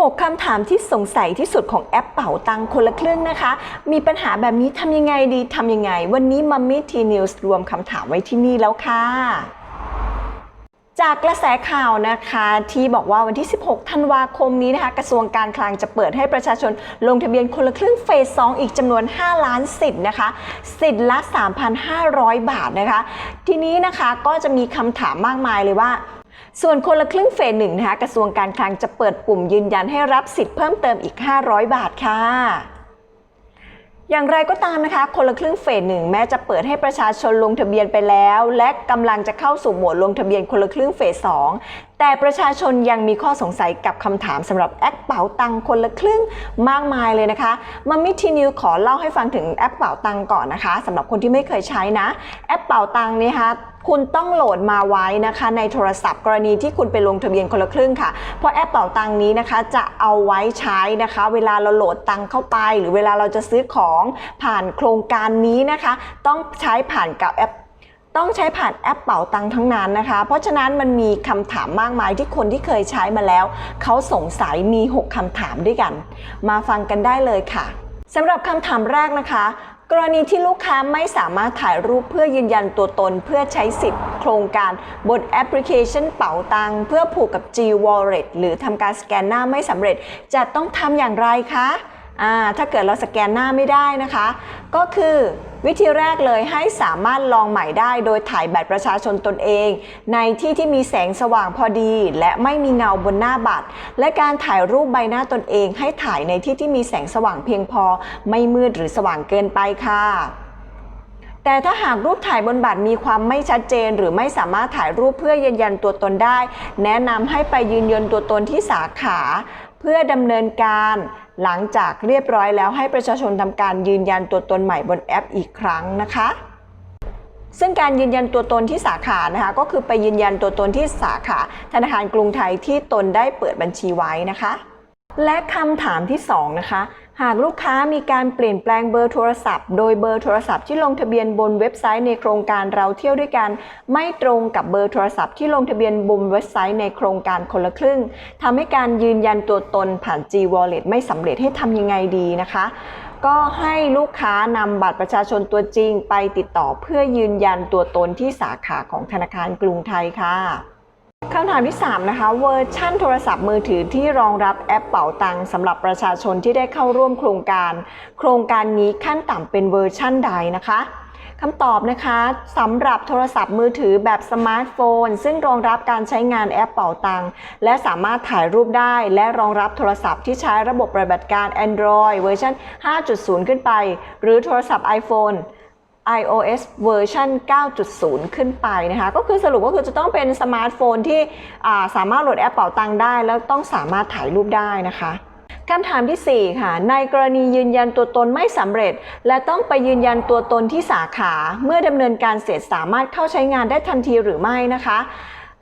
6 คำถามที่สงสัยที่สุดของแอปเป๋าตังคนละครึ่งนะคะ มีปัญหาแบบนี้ทำยังไงดีทำยังไง วันนี้มัมมี่ทีนิวส์รวมคำถามไว้ที่นี่แล้วค่ะจากกระแสข่าวนะคะที่บอกว่าวันที่ 16 ธันวาคมนี้นะคะ กระทรวงการคลังจะเปิดให้ประชาชนลงทะเบียนคนละครึ่งเฟส 2 อีกจำนวน 5 ล้านสิทธิ์นะคะ สิทธิ์ละ 3,500 บาทนะคะ ทีนี้นะคะก็จะมีคำถามมากมายเลยว่า ส่วนคนละครึ่งเฟสหนึ่งนะคะกระทรวงการคลังจะเปิดปุ่มยืนยันให้รับสิทธิ์เพิ่มเติมอีก 500 บาทค่ะอย่างไรก็ตามนะคะ คนละครึ่งเฟสหนึ่งแม้จะเปิดให้ประชาชนลงทะเบียนไปแล้ว และกำลังจะเข้าสู่โหมดลงทะเบียนคนละครึ่งเฟสสองแต่ประชาชนยังมีข้อสงสัยกับคำถามสำหรับแอปเป๋าตังคนละครึ่งมากมายเลยนะคะมัมมี่ทีนิวขอเล่าให้ฟังถึงแอปเป๋าตังก่อนนะคะสำหรับคนที่ไม่เคยใช้นะ แอปเป๋าตังนี้นะคะ คุณต้องโหลดมาไว้นะคะ ในโทรศัพท์กรณีที่คุณไปลงทะเบียนคนละครึ่งค่ะ เพราะแอปเป๋าตังนี้นะคะ จะเอาไว้ใช้นะคะ เวลาเราโหลดตังเข้าไป หรือเวลาเราจะซื้อของผ่านโครงการนี้นะคะ ต้องใช้ผ่านกับแอปต้องใช้ผ่านแอปเป๋าตังทั้งนั้นนะคะ เพราะฉะนั้นมันมีคำถามมากมายที่คนที่เคยใช้มาแล้ว เขาสงสัยมี 6คำถามด้วยกัน มาฟังกันได้เลยค่ะสำหรับคำถามแรกนะคะ กรณีที่ลูกค้าไม่สามารถถ่ายรูปเพื่อยืนยันตัวตนเพื่อใช้สิทธิ์โครงการบนแอปพลิเคชันเป๋าตังเพื่อผูกกับ G Wallet หรือทำการสแกนหน้าไม่สำเร็จจะต้องทำอย่างไรคะ ถ้าเกิดเราสแกนหน้าไม่ได้นะคะ ก็คือวิธีแรกเลยให้สามารถลองใหม่ได้โดยถ่ายบัตรประชาชนตนเอง ในที่ที่มีแสงสว่างพอดี และไม่มีเงาบนหน้าบัตร และการถ่ายรูปใบหน้าตนเอง ให้ถ่ายในที่ที่มีแสงสว่างเพียงพอ ไม่มืดหรือสว่างเกินไปค่ะแต่ถ้าหากรูปถ่ายบนบัตรมีความไม่ชัดเจน หรือไม่สามารถถ่ายรูปเพื่อยืนยันตัวตนได้ แนะนำให้ไปยืนยันตัวตนที่สาขา เพื่อดำเนินการ หลังจากเรียบร้อยแล้วให้ประชาชนทำการยืนยันตัวตนใหม่บนแอปอีกครั้งนะคะ ซึ่งการยืนยันตัวตนที่สาขานะคะก็คือไปยืนยันตัวตนที่สาขา ธนาคารกรุงไทยที่ตนได้เปิดบัญชีไว้นะคะ และคำถามที่2นะคะ หากลูกค้ามีการเปลี่ยนแปลงเบอร์โทรศัพท์ โดยเบอร์โทรศัพท์ที่ลงทะเบียนบนเว็บไซต์ในโครงการเราเที่ยวด้วยกัน ไม่ตรงกับเบอร์โทรศัพท์ที่ลงทะเบียนบนเว็บไซต์ในโครงการคนละครึ่งทำให้การยืนยันตัวตนผ่าน G Wallet ไม่สำเร็จให้ทำยังไงดีนะคะ ก็ให้ลูกค้านำบัตรประชาชนตัวจริงไปติดต่อเพื่อยืนยันตัวตนที่สาขาของธนาคารกรุงไทยค่ะ คำถามที่ 3 นะคะ เวอร์ชั่นโทรศัพท์มือถือที่รองรับแอปเป๋าตังสำหรับประชาชนที่ได้เข้าร่วมโครงการ โครงการนี้ขั้นต่ำเป็นเวอร์ชั่นใดนะคะคำตอบนะคะสำหรับโทรศัพท์มือถือแบบสมาร์ทโฟน ซึ่งรองรับการใช้งานแอปเป๋าตัง และสามารถถ่ายรูปได้ และรองรับโทรศัพท์ที่ใช้ระบบปฏิบัติการ Android เวอร์ชัน5.0 ขึ้นไป หรือโทรศัพท์ iPhone iOS เวอร์ชัน9.0 ขึ้นไปนะคะ ก็คือสรุปก็คือจะต้องเป็นสมาร์ทโฟนที่าสามารถโหลดแอปเป่าตังได้ แล้วต้องสามารถถ่ายรูปได้นะคะคำถามทีสี่ 4 ค่ะ ในกรณียืนยันตัวตนไม่สำเร็จ และต้องไปยืนยันตัวตนที่สาขา เมื่อดำเนินการเสร็จสามารถเข้าใช้งานได้ทันทีหรือไม่นะคะ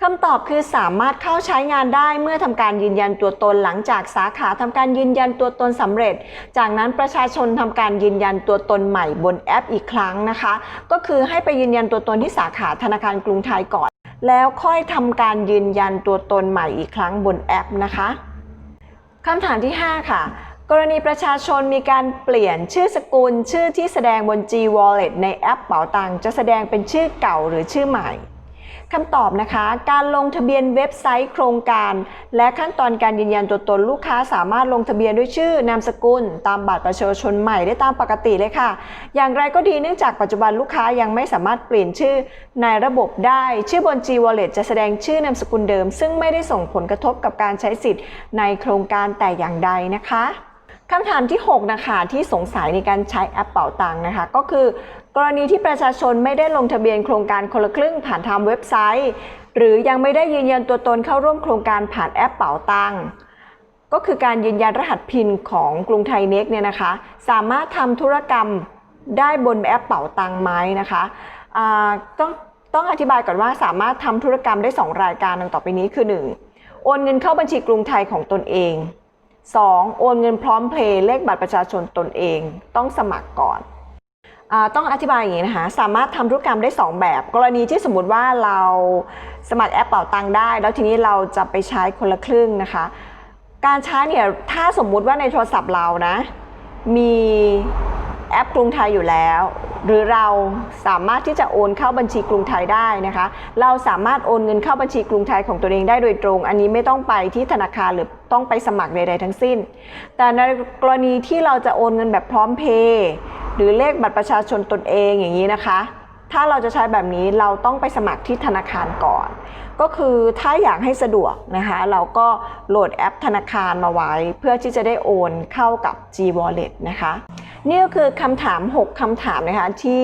คำตอบคือสามารถเข้าใช้งานได้เมื่อทำการยืนยันตัวตนหลังจากสาขาทำการยืนยันตัวตนสำเร็จ จากนั้นประชาชนทำการยืนยันตัวตนใหม่บนแอปอีกครั้งนะคะ ก็คือให้ไปยืนยันตัวตนที่สาขาธนาคารกรุงไทยก่อน แล้วค่อยทำการยืนยันตัวตนใหม่อีกครั้งบนแอปนะคะคำถามที่ 5 ค่ะกรณีประชาชนมีการเปลี่ยนชื่อสกุล ชื่อที่แสดงบน G Wallet ในแอปเป๋าตังจะแสดงเป็นชื่อเก่าหรือชื่อใหม่ คำตอบนะคะ การลงทะเบียนเว็บไซต์โครงการ และขั้นตอนการยืนยันตัวตนลูกค้าสามารถลงทะเบียนด้วยชื่อนามสกุล ตามบัตรประชาชนใหม่ได้ตามปกติเลยค่ะ อย่างไรก็ดีเนื่องจากปัจจุบันลูกค้ายังไม่สามารถเปลี่ยนชื่อในระบบได้ ชื่อบน G Wallet จะแสดงชื่อนามสกุลเดิม ซึ่งไม่ได้ส่งผลกระทบกับการใช้สิทธิ์ในโครงการแต่อย่างใดนะคะคำถามที่ 6 นะคะ ที่สงสัยในการใช้แอปเป๋าตังนะคะ ก็คือ กรณีที่ประชาชนไม่ได้ลงทะเบียนโครงการคนละครึ่งผ่านทางเว็บไซต์ หรือยังไม่ได้ยืนยันตัวตนเข้าร่วมโครงการผ่านแอปเป๋าตังก็คือการยืนยันรหัสพินของกรุงไทยเน็กเนี่ยนะคะ สามารถทำธุรกรรมได้บนแอปเป๋าตังไหมนะคะต้องต้องอธิบายก่อนว่าสามารถทำธุรกรรมได้ 2 รายการดังต่อไปนี้คือ 1. โอนเงินเข้าบัญชีกรุงไทยของตนเอง 2. โอนเงินพร้อมเพลย์เลขบัตรประชาชนตนเอง ต้องสมัครก่อน ต้องอธิบายอย่างนี้นะคะ สามารถทำธุรกรรมได้ 2 แบบ กรณีที่สมมติว่าเราสมัครแอปเป่าตังได้ แล้วทีนี้เราจะไปใช้คนละครึ่งนะคะ การใช้เนี่ยถ้าสมมุติว่าในโทรศัพท์เรานะ มีแอปกรุงไทยอยู่แล้ว หรือเราสามารถที่จะโอนเข้าบัญชีกรุงไทยได้นะคะ เราสามารถโอนเงินเข้าบัญชีกรุงไทยของตัวเองได้โดยตรง อันนี้ไม่ต้องไปที่ธนาคารหรือต้องไปสมัครใดๆทั้งสิ้น แต่ในกรณีที่เราจะโอนเงินแบบพร้อมเพย์หรือเลขบัตรประชาชนตนเองอย่างนี้นะคะ ถ้าเราจะใช้แบบนี้เราต้องไปสมัครที่ธนาคารก่อน ก็คือถ้าอยากให้สะดวกนะคะ เราก็โหลดแอปธนาคารมาไว้ เพื่อที่จะได้โอนเข้ากับ G Wallet นะคะ นี่ก็คือคำถาม 6 คำถามนะคะที่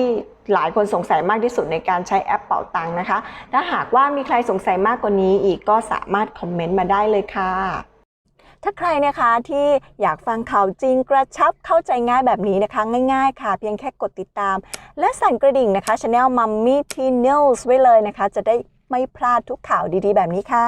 หลายคนสงสัยมากที่สุดในการใช้แอปเป๋าตังค์นะคะ ถ้าหากว่ามีใครสงสัยมากกว่านี้อีกก็สามารถคอมเมนต์มาได้เลยค่ะ ถ้าใครนะคะที่อยากฟังข่าวจริงกระชับเข้าใจง่ายแบบนี้นะคะ ง่ายๆค่ะ เพียงแค่กดติดตาม และสั่นกระดิ่งนะคะช anel Mummy t news ไว้เลยนะคะ จะได้ไม่พลาดทุกข่าวดีๆ แบบนี้ค่ะ